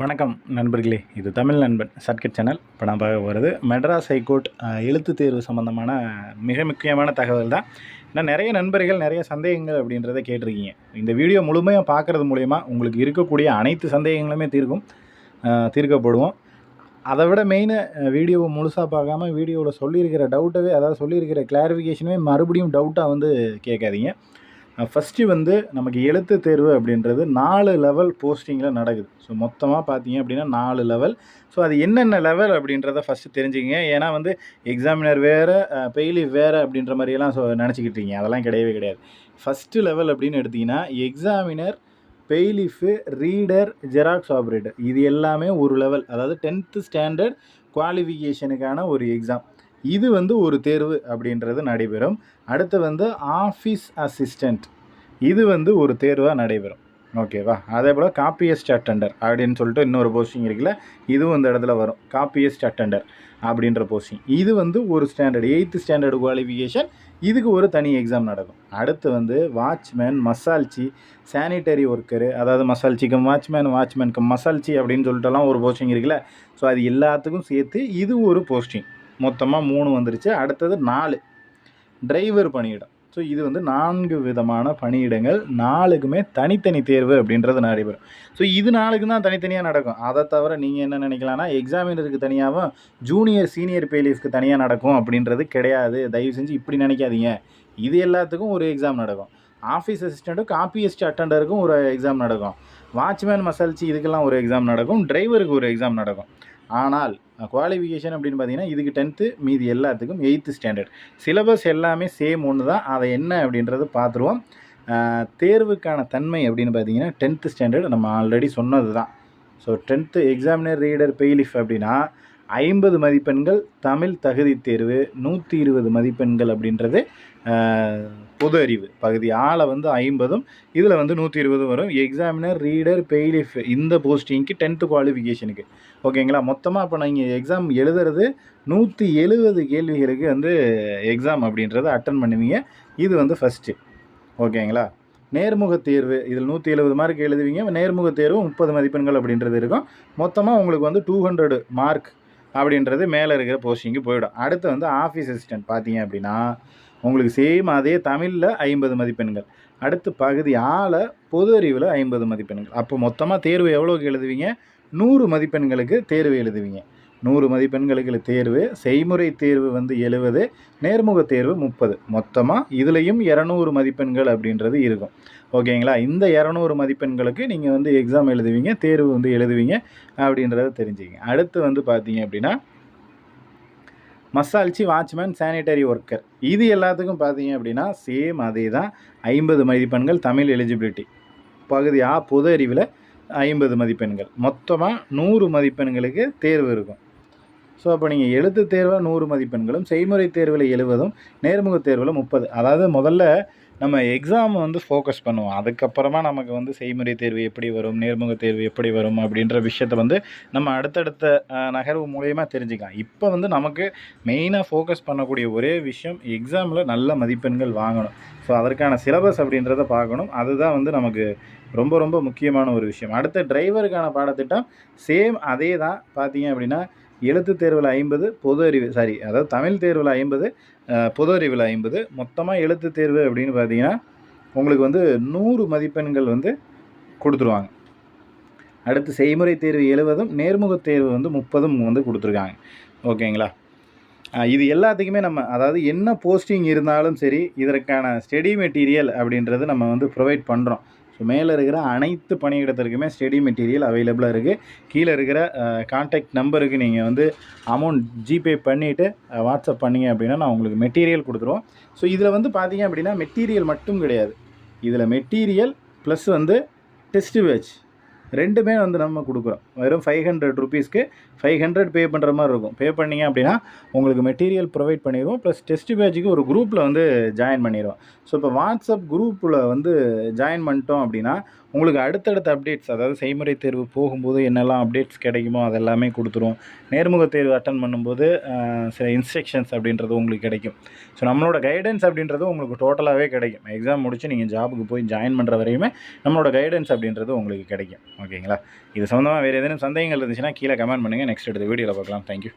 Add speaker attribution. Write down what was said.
Speaker 1: வணக்கம் நண்பர்களே இது தமிழ் நண்பன் சர்க்கட் சேனல். இப்போ நான் பார்க்க போகிறது மெட்ராஸ் ஹைகோர்ட் எழுத்து தேர்வு சம்மந்தமான மிக முக்கியமான தகவல் தான். ஏன்னா நிறைய நண்பர்கள் நிறைய சந்தேகங்கள் அப்படின்றத கேட்டிருக்கீங்க. இந்த வீடியோ முழுமையாக பார்க்குறது மூலயமா உங்களுக்கு இருக்கக்கூடிய அனைத்து சந்தேகங்களுமே தீர்க்கும் தீர்க்கப்படுவோம். அதை விட மெயின் வீடியோவை முழுசாக பார்க்காம வீடியோவில் சொல்லியிருக்கிற டவுட்டவே அதாவது சொல்லியிருக்கிற கிளாரிஃபிகேஷனுமே மறுபடியும் டவுட்டாக வந்து கேட்காதீங்க. ஃபஸ்ட்டு வந்து நமக்கு எழுத்து தேர்வு அப்படின்றது நாலு லெவல் போஸ்டிங்கில் நடக்குது. ஸோ மொத்தமாக பார்த்தீங்க அப்படின்னா நாலு லெவல் ஸோ அது என்னென்ன லெவல் அப்படின்றத ஃபஸ்ட்டு தெரிஞ்சுக்கங்க. ஏன்னா வந்து எக்ஸாமினர் வேறு பெய்லி வேறு அப்படின்ற மாதிரியெல்லாம் ஸோ நினச்சிக்கிட்டு இருக்கீங்க. அதெல்லாம் கிடையவே கிடையாது. ஃபஸ்ட்டு லெவல் அப்படின்னு எடுத்திங்கன்னா examiner bailiff reader xerox operator இது எல்லாமே ஒரு லெவல் அதாவது டென்த்து ஸ்டாண்டர்ட் குவாலிஃபிகேஷனுக்கான ஒரு எக்ஸாம் இது வந்து ஒரு தேர்வு அப்படின்றது நடைபெறும். அடுத்து வந்து ஆஃபீஸ் அசிஸ்டண்ட் இது வந்து ஒரு தேர்வாக நடைபெறும். ஓகேவா அதே போல் காப்பியஸ்ட் அட்டண்டர் அப்படின்னு சொல்லிட்டு இன்னொரு போஸ்டிங் இருக்குல்ல இதுவும் இந்த இடத்துல வரும். காப்பியஸ்ட் அட்டண்டர் அப்படின்ற போஸ்டிங் இது வந்து ஒரு ஸ்டாண்டர்ட் எயித்து ஸ்டாண்டர்ட் குவாலிஃபிகேஷன் இதுக்கு ஒரு தனி எக்ஸாம் நடக்கும். அடுத்து வந்து வாட்ச்மேன் மசால்ச்சி சானிட்டரி ஒர்க்கரு அதாவது மசால்ச்சிக்கு வாட்ச்மேன் வாட்ச்மேனுக்கு மசால்ச்சி அப்படின்னு சொல்லிட்டுலாம் ஒரு போஸ்டிங் இருக்குல்ல. ஸோ அது எல்லாத்துக்கும் சேர்த்து இது ஒரு போஸ்டிங் மொத்தமாக மூணு வந்துருச்சு. அடுத்தது நாலு. டிரைவர் பணியிடம். ஸோ இது வந்து நான்கு விதமான பணியிடங்கள். நாளுக்குமே தனித்தனி தேர்வு அப்படின்றது நடைபெறும் ஸோ இது நாளுக்கு தான் தனித்தனியாக நடக்கும். அதை தவிர நீங்கள் என்ன நினைக்கலாம்னா எக்ஸாமினருக்கு தனியாகவும் ஜூனியர் சீனியர் பேலீஃப்க்கு தனியாக நடக்கும் அப்படின்றது கிடையாது. தயவு செஞ்சு இப்படி நினைக்காதீங்க. இது எல்லாத்துக்கும் ஒரு எக்ஸாம் நடக்கும். ஆஃபீஸ் அசிஸ்டண்ட்டும் காப்பியஸ்ட் அட்டண்டருக்கும் ஒரு எக்ஸாம் நடக்கும். வாட்ச்மேன் மசால்ச்சி இதுக்கெல்லாம் ஒரு எக்ஸாம் நடக்கும். டிரைவருக்கு ஒரு எக்ஸாம் நடக்கும். ஆனால் குவாலிஃபிகேஷன் அப்படின்னு பார்த்தீங்கன்னா இதுக்கு டென்த்து மீதி எல்லாத்துக்கும் எயித்து ஸ்டாண்டர்ட் சிலபஸ் எல்லாமே சேம் ஒன்று தான். அதை என்ன அப்படின்றது பார்த்துருவோம். தேர்வுக்கான தன்மை அப்படின்னு பார்த்தீங்கன்னா டென்த்து ஸ்டாண்டர்ட் நம்ம ஆல்ரெடி சொன்னது தான் so tenth examiner reader bailiff அப்படின்னா ஐம்பது மதிப்பெண்கள் தமிழ் தகுதி தேர்வு நூற்றி இருபது மதிப்பெண்கள் அப்படின்றது பொது அறிவு. பகுதி ஆளை வந்து ஐம்பதும் இதில் வந்து நூற்றி இருபதும் வரும். எக்ஸாமினர் ரீடர் பெய்லிஃப் இந்த போஸ்டிங்க்கு டென்த்து குவாலிஃபிகேஷனுக்கு ஓகேங்களா மொத்தமாக இப்போ நீங்கள் எக்ஸாம் எழுதுறது நூற்றி எழுபது கேள்விகளுக்கு வந்து எக்ஸாம் அப்படின்றத அட்டன் பண்ணுவீங்க. இது வந்து ஃபஸ்ட்டு ஓகேங்களா நேர்முக தேர்வு இதில் நூற்றி எழுபது மார்க் எழுதுவீங்க. நேர்முக தேர்வு முப்பது மதிப்பெண்கள் அப்படின்றது இருக்கும். மொத்தமாக உங்களுக்கு வந்து டூ ஹண்ட்ரடு மார்க் அப்படின்றது மேலே இருக்கிற போஸ்டிங்கு போயிடும். அடுத்து வந்து ஆஃபீஸ் அசிஸ்டன்ட் பார்த்தீங்க அப்படின்னா உங்களுக்கு சேம் அதே தமிழில் ஐம்பது மதிப்பெண்கள். அடுத்து பகுதி ஆளை பொது அறிவில் ஐம்பது மதிப்பெண்கள். அப்போ மொத்தமாக தேர்வு எவ்வளோக்கு எழுதுவீங்க? நூறு மதிப்பெண்களுக்கு தேர்வு எழுதுவீங்க. நூறு மதிப்பெண்களுக்கு தேர்வு செய்முறை தேர்வு வந்து எழுபது நேர்முக தேர்வு முப்பது. மொத்தமாக இதுலேயும் இரநூறு மதிப்பெண்கள் அப்படின்றது இருக்கும். ஓகேங்களா? இந்த இரநூறு மதிப்பெண்களுக்கு நீங்கள் வந்து எக்ஸாம் எழுதுவீங்க தேர்வு வந்து எழுதுவீங்க அப்படின்றத தெரிஞ்சுங்க அடுத்து வந்து பார்த்தீங்க அப்படின்னா மசால்ச்சி வாட்ச்மேன் சானிட்டரி ஒர்க்கர் இது எல்லாத்துக்கும் பார்த்தீங்க அப்படின்னா சேம் அதே தான் ஐம்பது மதிப்பெண்கள் தமிழ் எலிஜிபிலிட்டி பகுதி ஆ பொது அறிவில் ஐம்பது மதிப்பெண்கள். மொத்தமாக நூறு மதிப்பெண்களுக்கு தேர்வு இருக்கும். ஸோ அப்போ நீங்கள் எழுத்து தேர்வாக நூறு மதிப்பெண்களும் செய்முறை தேர்வில் எழுபதும் நேர்முக தேர்வில் முப்பது. அதாவது முதல்ல நம்ம எக்ஸாம் வந்து ஃபோக்கஸ் பண்ணுவோம். அதுக்கப்புறமா நமக்கு வந்து செய்முறை தேர்வு எப்படி வரும் நேர்முக தேர்வு எப்படி வரும் அப்படின்ற விஷயத்த வந்து நம்ம அடுத்தடுத்த நகர்வு மூலயமா தெரிஞ்சுக்கலாம். இப்போ வந்து நமக்கு மெயினாக ஃபோக்கஸ் பண்ணக்கூடிய ஒரே விஷயம் எக்ஸாமில் நல்ல மதிப்பெண்கள் வாங்கணும். ஸோ அதற்கான சிலபஸ் அப்படின்றத பார்க்கணும். அதுதான் வந்து நமக்கு ரொம்ப ரொம்ப முக்கியமான ஒரு விஷயம். அடுத்த டிரைவருக்கான பாடத்திட்டம் சேம் அதே தான் பார்த்தீங்க அப்படின்னா எழுத்து தேர்வில் ஐம்பது பொது அறிவு சாரி அதாவது தமிழ் தேர்வில் ஐம்பது பொது அறிவில் ஐம்பது. மொத்தமாக எழுத்து தேர்வு அப்படின்னு பார்த்தீங்கன்னா உங்களுக்கு வந்து நூறு மதிப்பெண்கள் வந்து கொடுத்துருவாங்க. அடுத்து செய்முறை தேர்வு எழுபதும் நேர்முக தேர்வு வந்து முப்பதும் வந்து கொடுத்துருக்காங்க. ஓகேங்களா? இது எல்லாத்துக்குமே நம்ம அதாவது என்ன போஸ்டிங் இருந்தாலும் சரி இதற்கான ஸ்டடி மெட்டீரியல் அப்படின்றது நம்ம வந்து ப்ரொவைட் பண்ணுறோம் ஸோ மேலே இருக்கிற அனைத்து பணியிடத்திற்குமே ஸ்டடி மெட்டீரியல் அவைலபிளாக இருக்குது கீழே இருக்கிற காண்டாக்ட் நம்பருக்கு நீங்கள் வந்து அமௌண்ட் ஜிபே பண்ணிவிட்டு வாட்ஸ்அப் பண்ணீங்க அப்படின்னா நான் உங்களுக்கு மெட்டீரியல் கொடுத்துருவோம். ஸோ இதில் வந்து பார்த்தீங்க அப்படின்னா மெட்டீரியல் மட்டும் கிடையாது. இதில் மெட்டீரியல் ப்ளஸ் வந்து டெஸ்ட் பேட்ச் ரெண்டுமே வந்து நம்ம கொடுக்குறோம். வெறும் ஃபைவ் ஹண்ட்ரட் ருபீஸ்க்கு ஃபைவ் ஹண்ட்ரட் பே பண்ணுற மாதிரி இருக்கும். பே பண்ணீங்க அப்படின்னா உங்களுக்கு மெட்டீரியல் ப்ரொவைட் பண்ணிடுவோம். ப்ளஸ் டெஸ்ட் பேஜுக்கு ஒரு குரூப்பில் வந்து ஜாயின் பண்ணிடுவோம். ஸோ இப்போ வாட்ஸ்அப் குரூப்பில் வந்து ஜாயின் பண்ணிட்டோம் அப்படின்னா உங்களுக்கு அடுத்தடுத்த அப்டேட்ஸ் அதாவது செய்முறை தேர்வு போகும்போது என்னெல்லாம் அப்டேட்ஸ் கிடைக்குமோ அதெல்லாமே கொடுத்துரும். நேர்முக தேர்வு அட்டன் பண்ணும்போது சில இன்ஸ்ட்ரக்ஷன்ஸ் அப்படின்றது உங்களுக்கு கிடைக்கும். ஸோ நம்மளோட கைடன்ஸ் அப்படின்றது உங்களுக்கு டோட்டலாகவே கிடைக்கும். எக்ஸாம் முடிச்சு நீங்கள் ஜாபுக்கு போய் ஜாயின் பண்ணுற வரையுமே நம்மளோட கைடன்ஸ் அப்படின்றது உங்களுக்கு கிடைக்கும். ஓகேங்களா இது சம்மந்தமாக வேறு ஏதேனும் சந்தேகங்கள் இருந்துச்சுன்னா கீழே கமெண்ட் பண்ணுங்கள் நெக்ஸ்ட் எடுத்த வீடியோவில் பார்க்கலாம். தேங்க்யூ